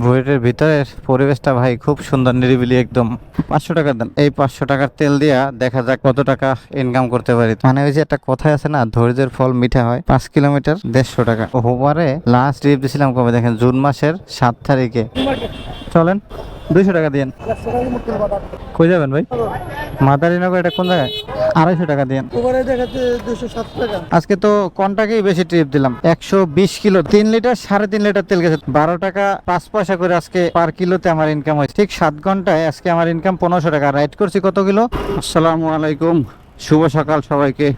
বুয়েটের ভিতরের পরিবেশটা ভাই খুব সুন্দর নিরিবিলি একদম। পাঁচশো টাকা দেন। এই পাঁচশো টাকার তেল দিয়া দেখা যাক কত টাকা ইনকাম করতে পারি। মানে ওই যে একটা কথায় আছে না ধৈর্যের ফল মিঠা হয়। পাঁচ কিলোমিটার দেড়শো টাকা। হোবারে লাস্ট ট্রিপ দিয়েছিলাম কবে দেখেন? জুন মাসের সাত তারিখে। চলেন, দুইশো টাকা দিয়েন। কই যাবেন ভাই? মাদারীনগর এটা কোন জায়গায়? আড়াইশো টাকা টাকা আজকে তো কনটাকেই বেশি ট্রিপ দিলাম। একশো বিশ কিলো, তিন লিটার সাড়ে তিন লিটার তেল গেছে। বারো টাকা পাঁচ পয়সা করে আজকে পার কিলোতে আমার ইনকাম হয়েছে। ঠিক সাত ঘন্টায় আজকে আমার ইনকাম পনেরোশো টাকা। রাইড করছি কত কিলো? আসসালামু আলাইকুম। শুভ সকাল সবাইকে।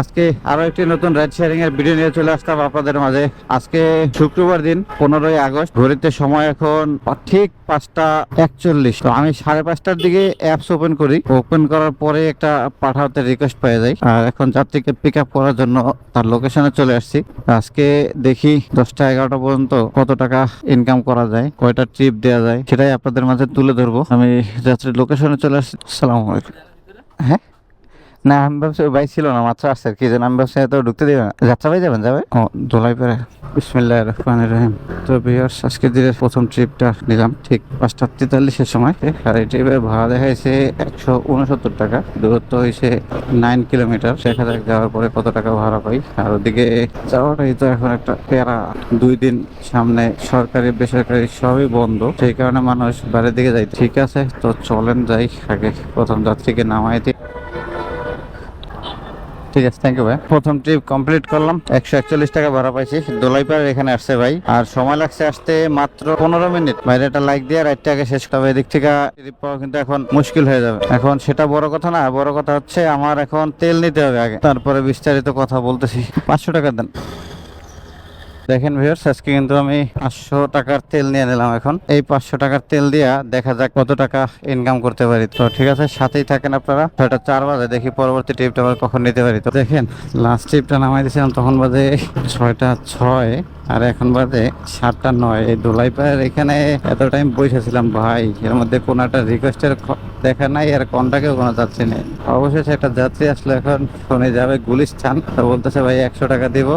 আজকে আরও একটি নতুন রাইড শেয়ারিং এর ভিডিও নিয়ে চলে আসতাম আপনাদের মাঝে। আজকে শুক্রবার দিন, পনেরোই আগস্ট, ঘড়িতে সময় এখন ঠিক পাঁচটা একচল্লিশ। তো আমি সাড়ে পাঁচটার দিকে অ্যাপস ওপেন করি। ওপেন করার পরে একটা পাঠাতে রিকোয়েস্ট পেয়ে যাই আর এখন যাত্রীকে পিক আপ করার জন্য তার লোকেশনে চলে আসছি। আজকে দেখি দশটা এগারোটা পর্যন্ত কত টাকা ইনকাম করা যায়, কয়টা ট্রিপ দেওয়া যায়, সেটাই আপনাদের মাঝে তুলে ধরবো। আমি যাত্রীর লোকেশনে চলে আসছি। সালাম আলাইকুম। হ্যাঁ? না, আমি ভাবছি ওই ভাই ছিল না, মাত্র আসছে কি, যেন আমি ভাবছি তো ঢুকতে দেবে না। যাত্রা ভাই যাবেন যাবে ও, দোলাই পেরে। বিসমিল্লাহ রহমান রহিম। তো বিহার্স আজকে দিনের প্রথম ট্রিপটা নিলাম, ঠিক পাঁচটা তেতাল্লিশের সময় আর এই ট্রিপের ভাড়া দেখা যাচ্ছে একশো উনসত্তর টাকা। দূরত্ব হয়েছে নাইন কিলোমিটার যাক যাওয়ার পরে কত টাকা ভাড়া পাই? আর ওদিকে যাওয়াটাই তো এখন একটা প্যারা। দুই দিন সামনে সরকারি, বেসরকারি সবই বন্ধ। সেই কারণে মানুষ বাইরের দিকে যাই ঠিক আছে, তো চলেন যাই আগে প্রথম যাত্রীকে নামাই দিই ঠিক আছে থ্যাংক ইউ ভাই। প্রথম ট্রিপ কমপ্লিট করলাম, একশো একচল্লিশ টাকা ভাড়া পাইছি। দোলাইপাড় এখানে আসছে ভাই। আর সময় লাগছে আসতে মাত্র পনেরো মিনিট। বাইরে একটা লাইক দিয়ে রাইটটা আগে শেষ করবে এদিক থেকে ট্রিপ পাওয়া কিন্তু এখন মুশকিল হয়ে যাবে। এখন সেটা বড় কথা না, বড় কথা হচ্ছে আমার এখন তেল নিতে হবে আগে। তারপরে বিস্তারিত কথা বলতেছি। পাঁচশো টাকা দেন। দেখেন ভিউয়ার্স আজকে কিন্তু আমি পাঁচশো টাকার তেল নিয়ে নিলাম এখন। এই পাঁচশো টাকার তেল দিয়া দেখা যাক কত টাকা ইনকাম করতে পারি। তো ঠিক আছে, সাথেই থাকেন আপনারা। ছয়টা চার বাজে, দেখি পরবর্তী ট্রিপটা আবার কখন নিতে পারি। তো দেখেন লাস্ট ট্রিপটা নামাই দিয়েছিলাম তখন বাজে ছয়টা ছয়, আর এখন বাজে সাতটা নয়। এই দোলাই পায়ের এখানে এত টাইম বসেছিলাম ভাই, এর মধ্যে কোনো একটা রিকোয়েস্টের দেখা নাই, আর কোনটাকেও কোনো যাত্রী নেই। অবশেষে একটা যাত্রী আসলে এখন শুনে যাবে গুলিস্তান। তো বলতেছে, ভাই, একশো টাকা দিব।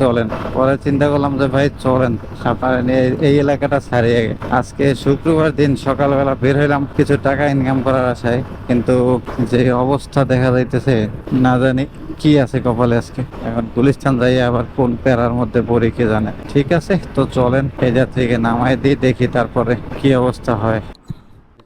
চলেন। পরে চিন্তা করলাম যে ভাই চলেন। আপনারা নিয়ে এই এলাকাটা ছাড়িয়ে আজকে শুক্রবার দিন সকালবেলা বের হইলাম কিছু টাকা ইনকাম করার আশায়। কিন্তু যে অবস্থা দেখা যাইতেছে না জানি কি আছে কপালে আজকে। এখন গুলিস্তান যাই আবার কোন প্যারার মধ্যে পড়ি কে জানে। ঠিক আছে তো চলেন এই যাত্রীকে নামাই দিই দেখি তারপরে কি অবস্থা হয়।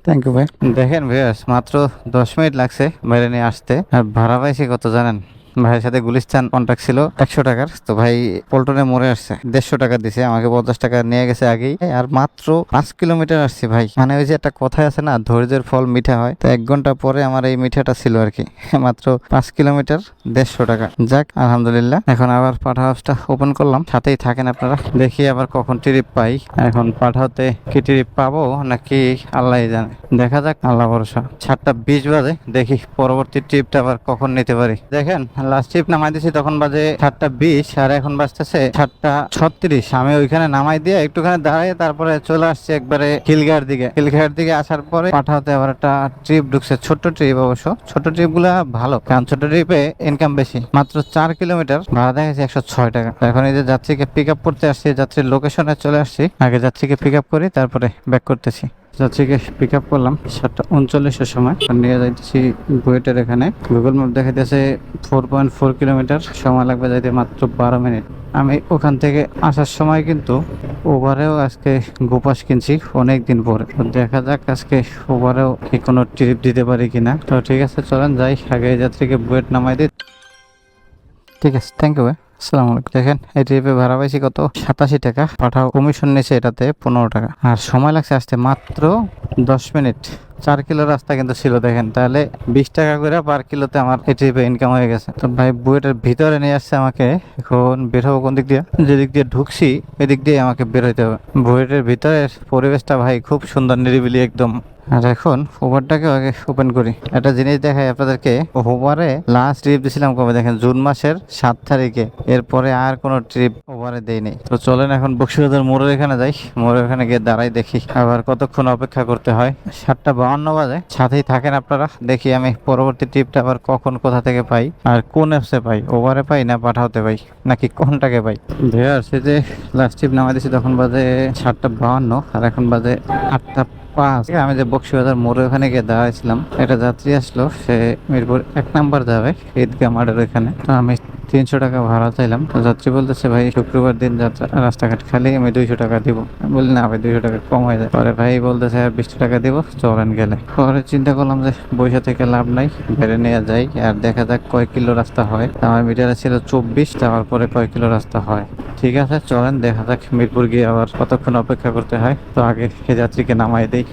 থ্যাংক ইউ ভাই। দেখেন ভাইয়াস মাত্র দশ মিনিট লাগছে বাইরে নিয়ে আসতে। আর ভাড়া পাইছি কত জানেন? ভাইয়ের সাথে গুলিস্তান কন্ট্যাক্ট ছিল একশো টাকার। তো ভাই পল্টনে মরে আসছে, দেড়শো টাকা দিছে, আমাকে পঞ্চাশ টাকা নিয়ে গেছে আগেই। আর মাত্র পাঁচ কিলোমিটার আসছি ভাই। মানে ওই যে একটা কথাই আছে না, ধৈর্যের ফল মিঠা হয়। তো এক ঘণ্টা পরে আমার এই মিঠাটা ছিল আর কি, মাত্র পাঁচ কিলোমিটার দেড়শো টাকা। যাক, আলহামদুলিল্লাহ, এখন আবার পাঠা হাউসটা ওপেন করলাম। সাথেই থাকেন আপনারা, দেখি আবার কখন ট্রিপ পাই। এখন পাঠাতে কি ট্রিপ পাবো নাকি আল্লাহ জানে। দেখা যাক, আল্লাহ ভরসা। সাতটা বিশ বাজে, দেখি পরবর্তী ট্রিপটা আবার কখন নিতে পারি। দেখেন লাস্ট ট্রিপ নামাই দিয়েছি তখন বাজে সাতটা বিশ, আর এখন বাজতেছে সাতটা ছত্রিশ। আমি ওইখানে নামাই দিয়ে একটুখানি দাঁড়িয়ে তারপরে চলে আসছি একবারে খিলগার দিকে। খিলগার দিকে আসার পরে পাঠাতে আবার একটা ট্রিপ ঢুকছে, ছোট্ট ট্রিপ অবশ্য। ছোট ট্রিপগুলা ভালো, কারণ ছোট ট্রিপে ইনকাম বেশি। মাত্র চার কিলোমিটার ভাড়া দেখেছি একশো ছয় টাকা। এখন এই যে যাত্রীকে পিক আপ করতে আসছি, যাত্রীর লোকেশনে চলে আসছি। আগে যাত্রীকে পিক আপ করি, তারপরে ব্যাক করতেছি। যাত্রীকে পিক আপ করলাম সাতটা উনচল্লিশের সময়। নিয়ে যাইতেছি বুয়েটের এখানে। গুগল ম্যাপ দেখাইতেছে ফোর পয়েন্ট ফোর কিলোমিটার সময় লাগবে যাইতে মাত্র বারো মিনিট। আমি ওখান থেকে আসার সময় কিন্তু ওভারেও আজকে গোপাস কিনছি অনেক দিন পরে দেখা যাক আজকে ওভারেও কি কোনো ট্রিপ দিতে পারি কিনা। তো ঠিক আছে, চলেন যাই। আগে যাত্রীকে বুয়েট নামাই দিই। ঠিক আছে থ্যাংক ইউ আসসালামু আলাইকুম। দেখেন, এই ট্রিপে ভাড়া পাইছি কত? সাতাশি টাকা। পাঠাও কমিশন নিয়েছে এটাতে পনেরো টাকা। আর সময় লাগছে আসতে মাত্র দশ মিনিট। চার কিলো রাস্তা কিন্তু ছিল, দেখেন। তাহলে বিশ টাকা করে পার কিলোতে আমার এই ট্রিপে ইনকাম হয়ে গেছে। তো ভাই, বুয়েটের ভিতরে নিয়ে আসছে আমাকে। এখন বের হব কোন দিক দিয়ে? যেদিক দিয়ে ঢুকছি, এদিক দিয়ে আমাকে বের হইতে হবে। বুয়েটের ভিতরের পরিবেশটা ভাই খুব সুন্দর, নিরিবিলি, একদম আর এখন উবারটাকে আগে ওপেন করি। একটা জিনিস দেখাই আপনাদেরকে। উবারে লাস্ট ট্রিপ দিয়েছিলাম কবে দেখেন? জুন মাসের সাত তারিখে। এরপরে আর কোনো ট্রিপ ওভারে দেয়নি তো চলেন এখন বক্সিবাজার মোড়ের এখানে যাই। মোড়ের এখানে গিয়ে দাঁড়াই দেখি। আবার কতক্ষণ অপেক্ষা করতে হয়? সাতটা বাউন্ন বাজে। সাথেই থাকেন আপনারা। দেখি আমি পরবর্তী ট্রিপটা আবার কখন, কোথা থেকে পাই। আর কোন অ্যাপসে পাই? ওভারে পাই না পাঠাতে পাই? নাকি কোনটাকে পাই? ভেয়ার সে যে লাস্ট ট্রিপ নামাই দিয়েছি তখন বাজে সাতটা বাউন্ন। আর এখন বাজে আটটা আমি যে বক্সিবাজার মোড়ে ওখানে গিয়ে দাঁড়াইছিলাম, একটা যাত্রী আসলো, সে মিরপুর এক নাম্বার যাবে, ঈদগাহ মাঠের ওখানে তো আমি তিনশো টাকা ভাড়া চাইলাম। তো যাত্রী বলতেছে, ভাই, শুক্রবার দিন যাত্রা, রাস্তাঘাট খালি, আমি দুইশো টাকা দিব। বলি, না ভাই, দুইশো টাকা কম হয়ে যায়। পরে ভাই বলতেছে, আর বিশ টাকা দিব, চলেন গেলে। পরে চিন্তা করলাম যে বৈশা থেকে লাভ নাই বেড়ে নেওয়া যায় আর দেখা যাক কয় কিলো রাস্তা হয়। আমার মিটারে ছিল চব্বিশ, যাওয়ার পরে কয় কিলো রাস্তা হয়। ঠিক আছে, চলেন, দেখা যাক মিরপুর গিয়ে আবার কতক্ষণ অপেক্ষা করতে হয়। তো আগে সে যাত্রীকে নামাই দেই।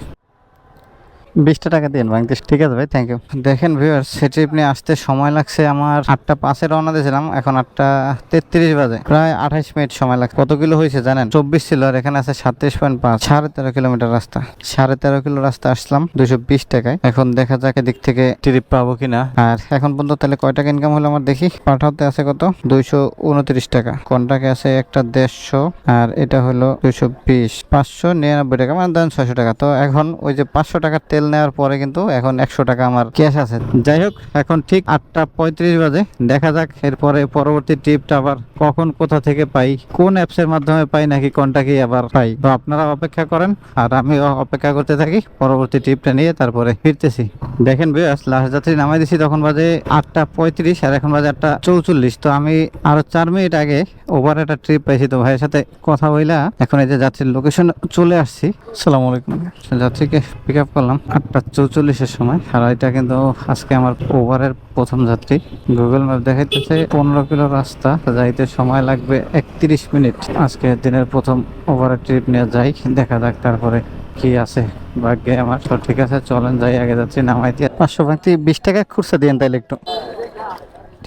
বিশটা টাকা দিন ভাঙতে ঠিক আছে ভাই থ্যাংক ইউ দেখেন ভিউয়ার সে ট্রিপ নিয়ে আসতে সময় লাগছে আমার আটটা পাঁচে রওনা দিয়েছিলাম, এখন আটটা তেত্রিশ বাজে। প্রায় আঠাইশ মিনিট সময় লাগছে। কত কিলো হয়েছে জানেন? চব্বিশ ছিল আর এখানে আছে সাতত্রিশ পয়েন্ট পাঁচ। সাড়ে তেরো কিলোমিটার রাস্তা। সাড়ে তেরো কিলো রাস্তা আসলাম দুইশো বিশ টাকায়। এখন দেখা যাক এদিক থেকে ট্রিপ পাবো কিনা। আর এখন পর্যন্ত তাহলে কয় টাকা ইনকাম হলো আমার দেখি। পাঠাতে আছে কত? দুইশো উনত্রিশ টাকা। কন্টাকে আছে একটা দেড়শো আর এটা হলো দুইশো বিশ। পাঁচশো নিরানব্বই টাকা মানে ধরেন ছয়শো টাকা। তো এখন ওই যে পাঁচশো টাকার নেওয়ার পরে কিন্তু এখন একশো টাকা আমার ক্যাশ আছে। যাই হোক এখন ঠিক আটটা পঁয়ত্রিশ বাজে। দেখা যাক এরপরে পরবর্তী ট্রিপটা আবার কখন কোথা থেকে পাই কোন অ্যাপসের মাধ্যমে পাই নাকি কোনটাকে আবার পাই। তো আপনারা অপেক্ষা করেন আর আমিও অপেক্ষা করতে থাকি পরবর্তী ট্রিপটা নিয়ে তারপরে ফিরতেছি। দেখেন বেশ লাস্ট যাত্রী নামাই দিছি তখন বাজে আটটা পঁয়ত্রিশ আর এখন বাজে আটটা চৌচল্লিশ। তো আমি আরও চার মিনিট আগে ওভার একটা ট্রিপ পাইছি তো ভাইয়ের সাথে কথা বইলা এখন এই যে যাত্রীর লোকেশন চলে আসছি। সালাম আলাইকুম। যাত্রীকে পিক আপ করলাম। আটটা চৌচল্লিশের সময়। আর এটা কিন্তু আজকে আমার ওভারের প্রথম যাত্রী। গুগল ম্যাপ দেখাইতেছে, পনেরো কিলো রাস্তা, যাইতে সময় লাগবে একত্রিশ মিনিট। আজকে দিনের প্রথম ওভারের ট্রিপ নিয়ে যাই, দেখা যাক তারপরে কি আছে। ভাগ্যে আমার সব ঠিক আছে, চলেন যাই, আগে যাচ্ছি, নামাইতে। দিয়ে পাঁচশো ভাঙতি বিশ টাকা খুরসা দিয়েন তাইলে একটু।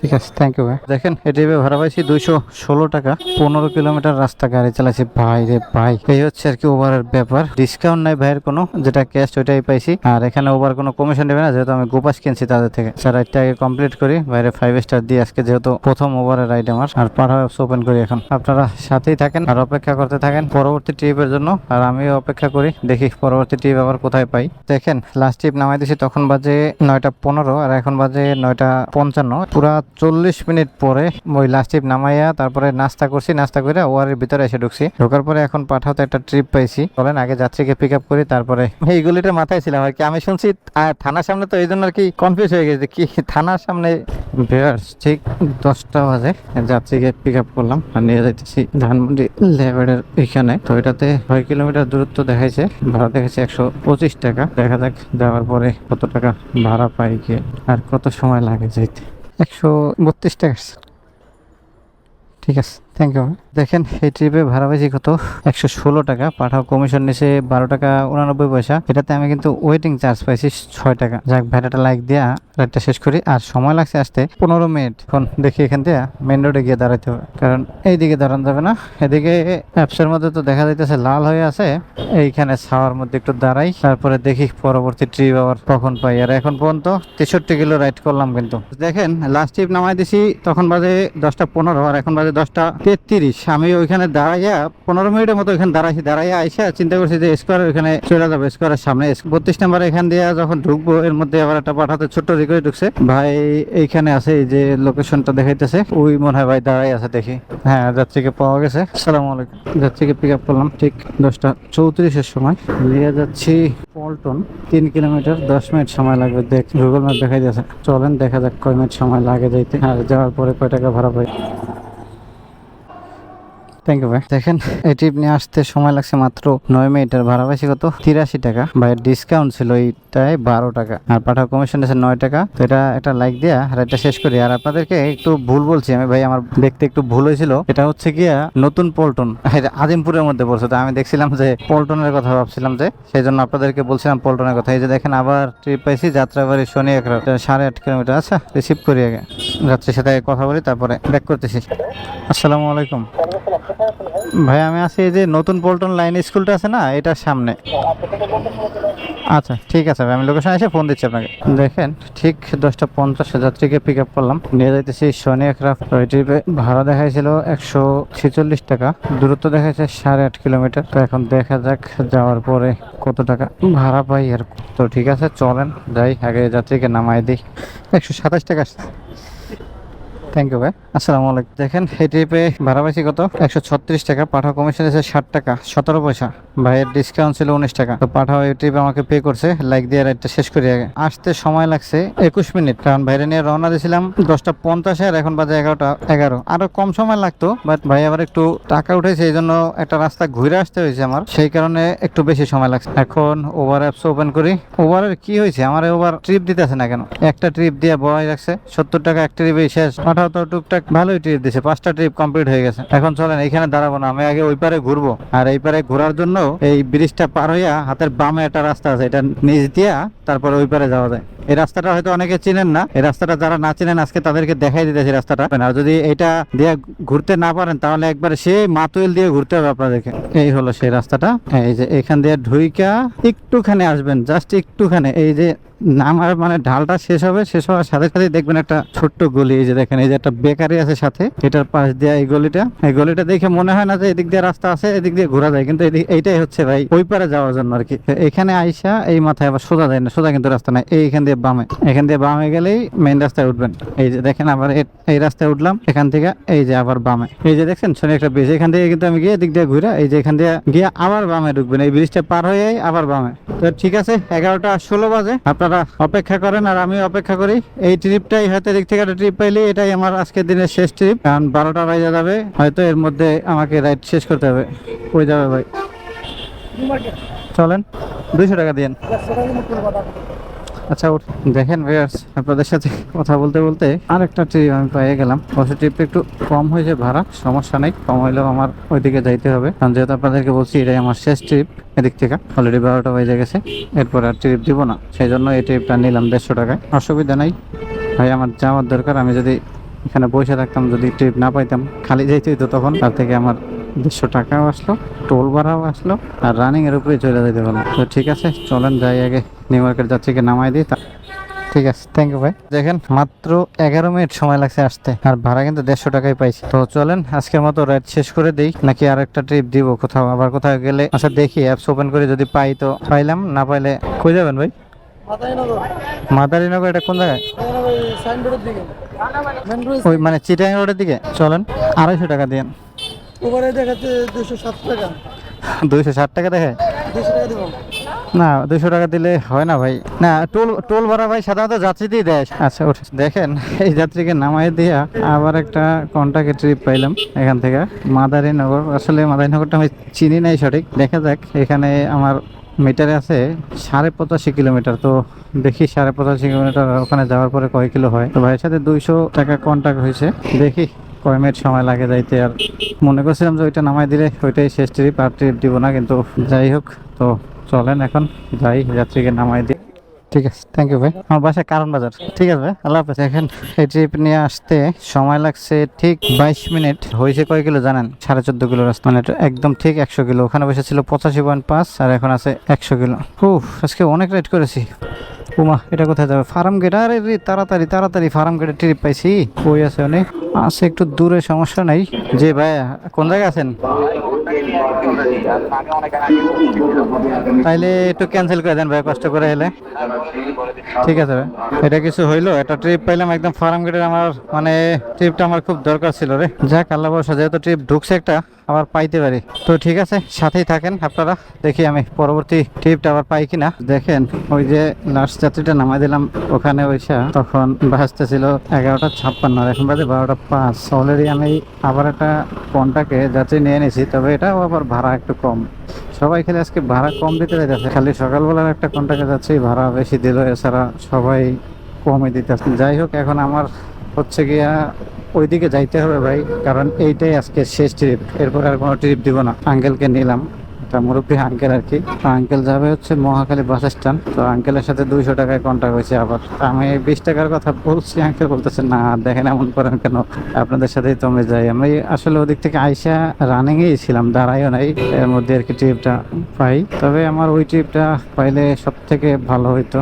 ঠিক আছে থ্যাংক ইউ ভাই। দেখেন এটিভি ভাড়া পাইছি দুইশো ষোলো টাকা। পনেরো কিলোমিটার রাস্তা গাড়ি চালাইছি। ভাই রে ভাই, এই হচ্ছে আর কি ওভারের ব্যাপার। ডিসকাউন্ট নাই ভাইয়ের কোনো, যেটা ক্যাশ ওইটাই পাইছি। আর এখানে ওভার কোনো কমিশন নেবে না, যেহেতু আমি গোপাস কিনছি তাদের থেকে। স্যার রাইডটা আগে কমপ্লিট করি। বাইরে ফাইভ স্টার দিয়ে আজকে যেহেতু প্রথম ওভারের রাইড আমার। আর পাড়া ওপেন করি এখন। আপনারা সাথেই থাকেন আর অপেক্ষা করতে থাকেন পরবর্তী ট্রিপের জন্য। আর আমিও অপেক্ষা করি, দেখি পরবর্তী ট্রিপ আবার কোথায় পাই। দেখেন লাস্ট ট্রিপ নামাই দিছি, তখন বাজে নয়টা পনেরো, আর এখন বাজে নয়টা পঞ্চান্ন। পুরা চল্লিশ মিনিট পরে ওই লাস্ট ট্রিপ নামাইয়া তারপরে নাস্তা করছি, নাস্তা করে ওয়ারের ভিতরে এসে ঢুকছি। ঢোকার পরে এখন পাঠাতে একটা ট্রিপ পাইছি। বলেন আগে যাত্রীকে পিক আপ করি, তারপরে এইগুলিটা মাথায় ছিলাম আর কি, আমি শুনছি থানার সামনে তো এই জন্য আর কি কনফিউজ হয়ে গেছে, কি থানার সামনে ঠিক দশটা বাজে, যাত্রীকে পিক আপ করলাম, আর নিয়ে যাইতেছি ধানমন্ডি লেবারের এখানে। তো এটাতে ছয় কিলোমিটার দূরত্ব দেখাইছে, ভাড়া দেখাইছে একশো পঁচিশ টাকা। দেখা যাক, যাওয়ার পরে কত টাকা ভাড়া পাই গিয়ে, আর কত সময় লাগে যাইতে। একশো বত্রিশ টাকা ঠিক আছে। থ্যাংক ইউ দেখেন, এই ট্রিপে ভাড়া বেশি কত একশো ষোলো টাকা, পাঠাও কমিশন নিচে বারো টাকা উনানব্বই পয়সা। এটাতে আমি কিন্তু ওয়েটিং চার্জ পাইছি ছয় টাকা। যাক ভাড়াটা লাইক দিয়া রাইডটা শেষ করি। আর সময় লাগছে আসতে পনেরো মিনিট। এখন দেখি এখান থেকে মেন রোডে গিয়ে দাঁড়াইতে হবে। কারণ এইদিকে দাঁড়ানো যাবে না। এদিকে অ্যাপসের মধ্যে তো দেখা যাইতেছে লাল হয়ে আছে। এইখানে ছাওয়ার মধ্যে একটু দাঁড়াই। তারপরে দেখি পরবর্তী ট্রিপ আবার কখন পাই। আর এখন পর্যন্ত তেষট্টি কিলো রাইড করলাম কিন্তু। দেখেন লাস্ট ট্রিপ নামাই দিছি, তখন বাজে দশটা পনেরো, আর এখন বাজে দশটা তেত্রিশ। আমি ওইখানে দাঁড়াইয়া পনেরো মিনিটের মতো ওইখানে দাঁড়াইছি, দাঁড়াইয়া আইসা চিন্তা করছি যে স্কোয়ার ওইখানে চলে যাবে স্কোয়ারের সামনে। বত্রিশ নাম্বার এখান দিয়ে যখন ঢুকবো, এর মধ্যে আবার একটা পাঠাতে ছোট্ট রিকোয়েস্ট ঢুকছে। ভাই, এইখানে আছে এই যে লোকেশনটা দেখাইতেছে। ওই মনে হয় ভাই দাঁড়াই আছে দেখি। হ্যাঁ যাত্রীকে পাওয়া গেছে। সালাম আলাইকুম। যাত্রীকে পিক আপ করলাম, ঠিক দশটা চৌত্রিশের সময়। নিয়ে যাচ্ছি পল্টন, তিন কিলোমিটার, দশ মিনিট সময় লাগবে। দেখ গুগল ম্যাপ দেখাই দিয়েছে চলেন, দেখা যাক কয় মিনিট সময় লাগে যাইতে। আর যাওয়ার পরে কয় টাকা ভাড়া পাই। থ্যাংক ইউ ভাই। দেখেন, এই ট্রিপ নিয়ে আসতে সময় লাগছে মাত্র নয় মিনিটের ভাড়া পাইছি কত তিরাশি টাকা। ভাই ডিসকাউন্ট ছিল এইটাই বারো টাকা। আর পাঠাও কমিশন আছে নয় টাকা। তো এটা একটা লাইক দিয়া এটা শেষ করি। আর আপনাদেরকে একটু ভুল বলছি আমি। ভাই, আমার দেখতে একটু ভুল হয়েছিল। এটা হচ্ছে গিয়া নতুন পল্টন। এটা আজিমপুরের মধ্যে পড়ছে। তো আমি দেখছিলাম যে পল্টনের কথা ভাবছিলাম যে সেই জন্য আপনাদেরকে বলছিলাম পল্টনের কথা। এই যে দেখেন, আবার ট্রিপ পাইছি যাত্রাবাড়ি শনি একরা সাড়ে আট কিলোমিটার। আচ্ছা রিসিভ করি আগে। যাত্রীর সাথে কথা বলি, তারপরে ব্যাক করতেছি। আসসালামু আলাইকুম। ভাই, আমি আছি এই যে নতুন পল্টন লাইন স্কুলটা আছে না, এটার সামনে। আচ্ছা ঠিক আছে ভাই, আমি লোকেশন এসে ফোন দিচ্ছি আপনাকে। দেখেন, ঠিক দশটা পঞ্চাশ যাত্রীকে পিক আপ করলাম। নিয়ে যাইতেছি ওই ট্রিপে ভাড়া দেখাইছিল একশো ছেচল্লিশ টাকা, দূরত্ব দেখাইছে সাড়ে আট কিলোমিটার। তো এখন দেখা যাক যাওয়ার পরে কত টাকা ভাড়া পাই আর তো ঠিক আছে, চলেন, যাই, আগে যাত্রীকে নামাই দিই। একশো সাতাশ টাকা থ্যাংক ইউ ভাই। আসসালামু আলাইকুম। দেখেন, এই ট্রিপে কত একশো ছত্রিশ টাকা, পাঠাও কমিশন এসে ষাট টাকা, সতেরো পয়সা। ভাইয়ের ডিসকাউন্ট ছিল উনিশ টাকা। তো পাঠাও এই আমাকে পে করছে লাইক দিয়ে রাইডটা শেষ করি আগে। আসতে সময় লাগছে একুশ মিনিট। কারণ বাইরে নিয়ে রওনা দিয়েছিলাম দশটা পঞ্চাশে, আর এখন বাজে এগারোটা, এগারো। আরও কম সময় লাগতো বাট ভাই আবার একটু টাকা উঠেছে, এই জন্য একটা রাস্তা ঘুরে আসতে হয়েছে আমার। সেই কারণে একটু বেশি সময় লাগছে। এখন ওভার অ্যাপস ওপেন করি। ওভারের কি হয়েছে? আমার ওভার ট্রিপ দিতেছে না কেন? একটা ট্রিপ দিয়ে বড়াই রাখছে, সত্তর টাকা, এক ট্রিপে শেষ। তো টুকটাক ভালোই ট্রিপ দিছে। পাঁচটা ট্রিপ কমপ্লিট হয়ে গেছে। এখন চলেন, এখানে দাঁড়াবো না। আমি আগে ওই পারে ঘুরবো। আর এই পারে ঘোরার জন্য এই ব্রিজটা পার হইয়া হাতের বামে একটা রাস্তা আছে। এটা দিয়া তারপরে ওই পারে যাওয়া যায়। এই রাস্তাটা হয়তো অনেকে চিনেন না। এই রাস্তাটা যারা না চিনেন, আজকে তাদেরকে দেখাই দিতেছি রাস্তাটা। আর যদি এটা দিয়ে ঘুরতে না পারেন, তাহলে একবার সেই মাতুয়েল দিয়ে ঘুরতে হবে আপনাদেরকে। এই হলো সেই রাস্তাটা। এই যে এখান দিয়ে ঢুইকা একটুখানি আসবেন। জাস্ট একটুখানি। এই যে নামার মানে ঢালটা শেষ হবে, শেষ হওয়ার সাথে সাথে দেখবেন একটা ছোট্ট গলি, এই যে দেখেন, এই যে একটা বেকারি আছে সাথে, এটার পাশ দিয়ে এই গলিটা এই গলিটা দেখে মনে হয় না যে এদিক দিয়ে রাস্তা আছে, এদিক দিয়ে ঘোরা যায়, কিন্তু এইটাই হচ্ছে ভাই, ওই পারে যাওয়ার জন্য আর কি এখানে আইসা এই মাথায় আবার সোজা যায় না, সোজা কিন্তু রাস্তা নাই, এইখান দিয়ে বামে, এখান দিয়ে বামে গেলেই মেইন রাস্তায় উঠবেন। এই যে দেখেন আবার এই রাস্তায় উঠলাম, এখান থেকে এই যে আবার বামে। এই যে দেখছেন, শনি একটা ব্রিজ এখান থেকে কিন্তু আমি গিয়ে এদিক দিয়ে ঘুরে, এই যে এখান দিয়ে গিয়ে আবার বামে ঢুকবেন, এই ব্রিজটা পার হয়ে আবার বামে। তো ঠিক আছে, এগারোটা ষোলো বাজে, আপনারা অপেক্ষা করেন আর আমি অপেক্ষা করি। এই ট্রিপটাই হয়তো দিক থেকে একটা ট্রিপ পাইলে এটাই আমার আজকের দিনের শেষ ট্রিপ কারণ বারোটা বাজে যাবে, হয়তো এর মধ্যে আমাকে রাইড শেষ করতে হবে। কই যাবে ভাই? চলেন, দুইশো টাকা দিয়েন। আচ্ছা দেখেন ভিউয়ার্স আপনাদের সাথে কথা বলতে বলতে আরেকটা ট্রিপ আমি পেয়ে গেলাম। অবশ্য ট্রিপটা একটু কম হয়েছে ভাড়া, সমস্যা নেই, কম হইলেও আমার ওইদিকে যাইতে হবে। কারণ যেহেতু আপনাদেরকে বলছি, এটাই আমার শেষ ট্রিপ এদিক থেকে। অলরেডি বারোটা বেজে গেছে, এরপর আর ট্রিপ দিব না। সেই জন্য এই ট্রিপটা নিলাম দেড়শো টাকায়। অসুবিধা নাই। ভাই, আমার যাওয়ার দরকার। আমি যদি এখানে বসে থাকতাম, যদি ট্রিপ না পাইতাম, খালি যাইতে হইতো তখন। তার থেকে আমার দেড়শো টাকাও আসলো টোল ভাড়াও আসলো আর রানিং এর উপরে চলে যেতে পারলাম তো ঠিক আছে চলেন যাই আগে নিউ মার্কেট যাত্রীকে নামাই দিই ঠিক আছে থ্যাংক ইউ ভাই। দেখেন মাত্র এগারো মিনিট সময় লাগছে আসতে আর ভাড়া কিন্তু দেড়শো টাকায় পাইছি। তো চলেন আজকের মতো রাইড শেষ করে দিই নাকি আর একটা ট্রিপ দিব কোথাও আবার কোথাও গেলে আচ্ছা দেখি অ্যাপস ওপেন করে যদি পাই তো পাইলাম না পাইলে কই যাবেন ভাই? মাদারীনগর। এটা কোন জায়গায়? ওই মানে চিটাং রোডের দিকে? চলেন আড়াইশো টাকা দিন। ওভারে দেখাচ্ছে দুশো সাত টাকা। দুইশো ষাট টাকা দেখে? দুশো টাকা দিব। না দুশো টাকা দিলে হয় না ভাই। না টোল টোল ভাড়া ভাই সাধারণত যাত্রীতেই দেয়। আচ্ছা ওঠ দেখেন এই যাত্রীকে নামাই দিয়া আবার একটা কন্টাক্টে ট্রিপ পাইলাম এখান থেকে। মাদারীনগর আসলে মাদারীনগরটা আমি চিনি নাই সঠিক। দেখা যাক এখানে আমার মিটারে আছে সাড়ে পঁচাশি কিলোমিটার। তো দেখি সাড়ে পঁচাশি কিলোমিটার ওখানে যাওয়ার পরে কয় কিলো হয়। তো ভাইয়ের সাথে দুইশো টাকা কন্ট্যাক্ট হয়েছে। দেখি। কয় মিনিট সময় লাগে যাইতে আর মনে করছিলাম যে ওইটা নামাই দিলে ওইটাই শেষ ট্রিপ আর ট্রিপ দিব না, কিন্তু যাই হোক, তো চলেন এখন, যাই, যাত্রীকে নামাই দিই। ঠিক আছে থ্যাংক ইউ ভাই। আমার বাসায় কারণ বাজার। ঠিক আছে, ভাই, আল্লাহ হাফেজ। এখন এই ট্রিপ নিয়ে আসতে সময় লাগছে ঠিক বাইশ মিনিট। হয়েছে কয় কিলো জানেন? সাড়ে চোদ্দ কিলো রাস্তা। মানে একদম ঠিক একশো কিলো। ওখানে বসে ছিল পঁচাশি পয়েন্ট পাঁচ, আর এখন আছে একশো কিলো। উফ, আজকে অনেক রাইড করেছি। উমা, এটা কোথায় যাবে? ফার্ম গেট আরে রে, তাড়াতাড়ি তাড়াতাড়ি ফার্ম গেটে ট্রিপ পাইছি। কই আছে অনেক আছে, একটু দূরে, সমস্যা নাই। যে ভাই কোন জায়গায় আছেন? তাইলে একটু ক্যান্সেল করে দেন ভাই কষ্ট করে এলে। ঠিক আছে ভাই। এটা কিছু হইল, একটা ট্রিপ পাইলাম, একদম ফার্ম গেটের আমার মানে ট্রিপটা আমার খুব দরকার ছিল রে। যাক, আল্লাহ বর্ষা যেহেতু ট্রিপ ঢুকছে একটা আবার পাইতে পারি। তো ঠিক আছে, সাথেই থাকেন আপনারা। দেখি আমি পরবর্তী ট্রিপটা আবার পাই কিনা। দেখেন, ওই যে লাস্ট যাত্রীটা নামাই দিলাম, ওখানে ওইসা তখন বাজতে ছিল এগারোটা ছাপ্পান্ন এখন বাজে বারোটা পাঁচ। অলরেডি আমি আবার একটা কন্টাকে যাত্রী নিয়ে নিয়েছি তবে এটাও আবার ভাড়া একটু কম। সবাই খালি আজকে ভাড়া কম দিতে যাচ্ছে খালি সকালবেলার একটা কন্টাকে যাচ্ছে ভাড়া বেশি দিল, এছাড়া সবাই কমই দিতে যাই হোক, এখন আমার হচ্ছে গিয়া ওইদিকে যাইতে হবে ভাই, কারণ এইটাই আজকে শেষ ট্রিপ এরপর আর কোনো ট্রিপ দিব না। আঙ্কেলকে নিলাম। একটা মুরব্বী আঙ্কেল আর কি। আঙ্কেল যাবে হচ্ছে মহাখালী বাস স্ট্যান্ড তো আঙ্কেলের সাথে দুইশো টাকায় কন্ট্যাক্ট হয়েছে আবার। আমি বিশ টাকার কথা বলছি আঙ্কেল বলতেছে, না, দেখেন এমন করেন কেন? আপনাদের সাথেই তো আমি যাই। আমি আসলে ওদিক থেকে আইসা রানিং এই ছিলাম দাঁড়াইও নাই। এর মধ্যে আর কি ট্রিপটা পাই। তবে আমার ওই ট্রিপটা পাইলে সব থেকে ভালো হইতো।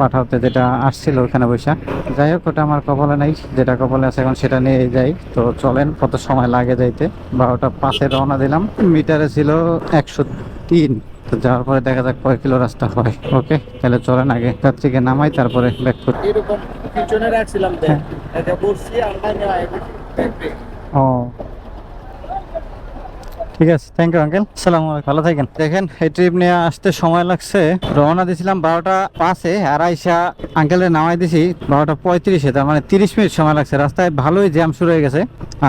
পাঠাতে যেটা আসছিল ওখানে বৈশা যাই হোক ওটা আমার কপালে নাই যেটা কপালে আছে এখন সেটা নিয়ে যাই। তো চলেন কত সময় লাগে যাইতে? বারোটা পাশে রওনা দিলাম। মিটারে ছিল একশো তিন। তো যাওয়ার পরে দেখা যাক কয় কিলো রাস্তা হয়। ওকে তাহলে চলেন আগে। যাত্রীকে নামাই তারপরে ব্যাক করি। এরকম পিছনে রাখছিলাম হ্যাঁ। ও। ঠিক আছে থ্যাংক ইউ আঙ্কেল সালাম ভালো থাকেন। দেখেন, এই ট্রিপ নিয়ে আসতে সময় লাগছে। রওনা দিয়েছিলাম বারোটা পাঁচে, আর আইসা আঙ্কেলের নামাই দিছি বারোটা পঁয়ত্রিশে, তার মানে তিরিশ মিনিট সময় লাগছে। রাস্তায় ভালোই জ্যাম শুরু হয়ে গেছে।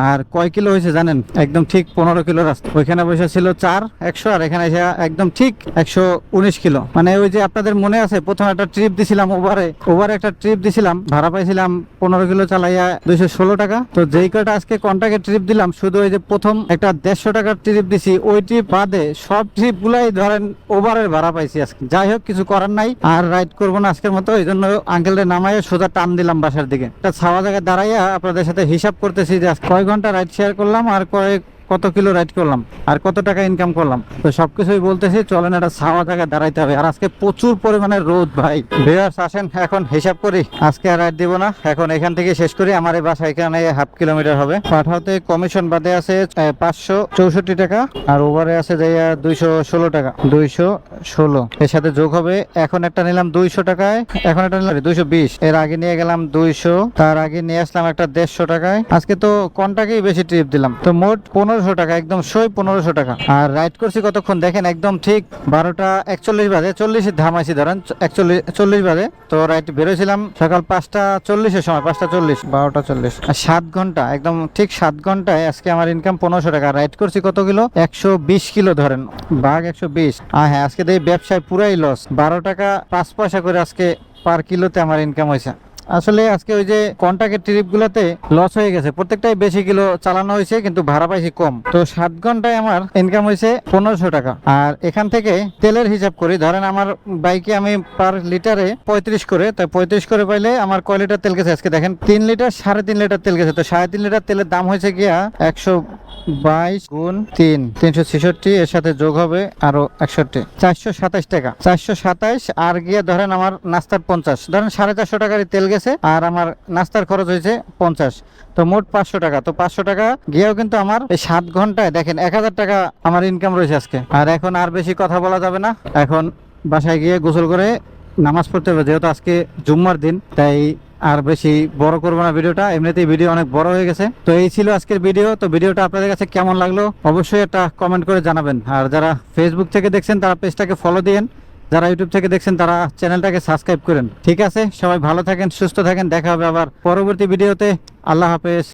আর কয় কিলো হয়েছে জানেন? একদম ঠিক পনেরো কিলো রাস্তা। ওইখানে বসে ছিল চার, একশো, আর এখানে এসে একদম ঠিক একশো উনিশ কিলো। মানে ওই যে আপনাদের মনে আছে, প্রথম একটা ট্রিপ দিছিলাম ওভারে ওভারে একটা ট্রিপ দিছিলাম, ভাড়া পাইছিলাম পনেরো কিলো চালাইয়া দুইশো ষোলো টাকা। তো যেই কটা আজকে কন্টাক্টে ট্রিপ দিলাম, শুধু ওই যে প্রথম একটা দেড়শো টাকার ট্রিপ দিছি, ওই ট্রিপ বাদে সব ট্রিপ গুলাই ধরেন ওভারের ভাড়া পাইছি আজকে। যাই হোক, কিছু করার নাই, আর রাইড করব না আজকের মতো ওই জন্য আঙ্কেলটা নামাই সোজা টান দিলাম বাসার দিকে। একটা ছাওয়া জায়গায় দাঁড়াইয়া আপনাদের সাথে হিসাব করতেছি যে কয় ঘণ্টা রাইড শেয়ার করলাম, আর কয় কত কিলো রাইড করলাম আর কত টাকা ইনকাম করলাম? তো সবকিছুই বলতেছি, চলেন একটা ছাওয়া জায়গায় দাঁড়াইতে হবে। আর আজকে প্রচুর পরিমাণে রোদ ভাই। ভিউয়ার্স আসেন, এখন হিসাব করি। আজকে আর রাইড দিব না। এখন এখান থেকে শেষ করি। আমার এই বাসা এখানে হাফ কিলোমিটার হবে। পাঠাতে কমিশন বাদে আছে পাঁচশো চৌষট্টি টাকা। আর ওভারে আছে যাইয়া দুইশো ষোলো টাকা। দুইশো ষোলো। এর সাথে যোগ হবে, এখন একটা নিলাম দুইশো টাকায়। এখন একটা নিলাম দুইশো বিশ। এর আগে নিয়ে গেলাম দুইশো। তার আগে নিয়ে আসলাম একটা দেড়শো টাকায়। আজকে তো কনটাকেই বেশি ট্রিপ দিলাম? তো মোট পনেরোশো টাকা, একদম সই পনেরোশো টাকা। আর রাইড করছি কতক্ষণ? দেখেন, একদম ঠিক বারোটা একচল্লিশ বাজে, চল্লিশে ধামাইছি, ধরেন একচল্লিশ, চল্লিশ বাজে। তো রাইড বেরোছিলাম সকাল পাঁচটা চল্লিশের সময়, পাঁচটা চল্লিশ, বারোটা চল্লিশ। আর সাত ঘণ্টা, একদম ঠিক সাত ঘন্টায় আজকে আমার ইনকাম পনেরোশো টাকা। রাইড করছি কত কিলো? একশো বিশ কিলো, ধরেন। বাঘ একশো বিশ। আর হ্যাঁ আজকে এই ব্যবসায় পুরাই লস বারো টাকা পাঁচ পয়সা করে আজকে পার কিলোতে আমার ইনকাম হয়েছে আসলে আজকে ওই যে কন্টাক্টের ট্রিপ গুলাতে লস হয়ে গেছে। প্রত্যেকটাই বেশি কিলো চালানো হয়েছে, কিন্তু ভাড়া পাইছি কম। তো সাত ঘন্টায় আমার ইনকাম হয়েছে পনেরোশো টাকা। আর এখান থেকে তেলের হিসাব করি। ধরেন আমার বাইকে আমি পার লিটারে পঁয়ত্রিশ করে। তাই পঁয়ত্রিশ করে পাইলে আমার কয় লিটার তেল গেছে? আজকে দেখেন, তিন লিটার সাড়ে তিন লিটার তেল গেছে। তো সাড়ে তিন লিটার তেলের দাম হয়েছে গিয়া একশো বাইশ গুণ তিন। তিনশো ছেষট্টি, এর সাথে যোগ হবে আরও একষট্টি। চারশো সাতাশ টাকা। চারশো সাতাশ, আর গিয়ে ধরেন আমার নাস্তার পঞ্চাশ। ধরেন সাড়ে চারশো টাকার তেল গেছে। আর আমার নাস্তার খরচ হয়েছে পঞ্চাশ। তো মোট পাঁচশো টাকা। তো পাঁচশো টাকা গিয়েও কিন্তু আমার এই সাত ঘন্টায় দেখেন, এক হাজার টাকা আমার ইনকাম রয়েছে আজকে। আর এখন আর বেশি কথা বলা যাবে না। এখন বাসায় গিয়ে গোসল করে নামাজ পড়তে হবে, যেহেতু আজকে জুম্মার দিন, তাই আর বেশি বড় করব না ভিডিওটা। এমনিতেই ভিডিও অনেক বড় হয়ে গেছে। তো এই ছিল আজকের ভিডিও। তো ভিডিওটা আপনাদের কাছে কেমন লাগল? অবশ্যই একটা কমেন্ট করে জানাবেন। আর যারা ফেসবুক থেকে দেখছেন, তারা পেজটাকে ফলো দিয়েন। যারা ইউটিউব থেকে দেখছেন, তারা চ্যানেলটাকে সাবস্ক্রাইব করেন। ঠিক আছে? সবাই ভালো থাকেন, সুস্থ থাকেন। দেখা হবে আবার পরবর্তী ভিডিওতে। আল্লাহ হাফেজ।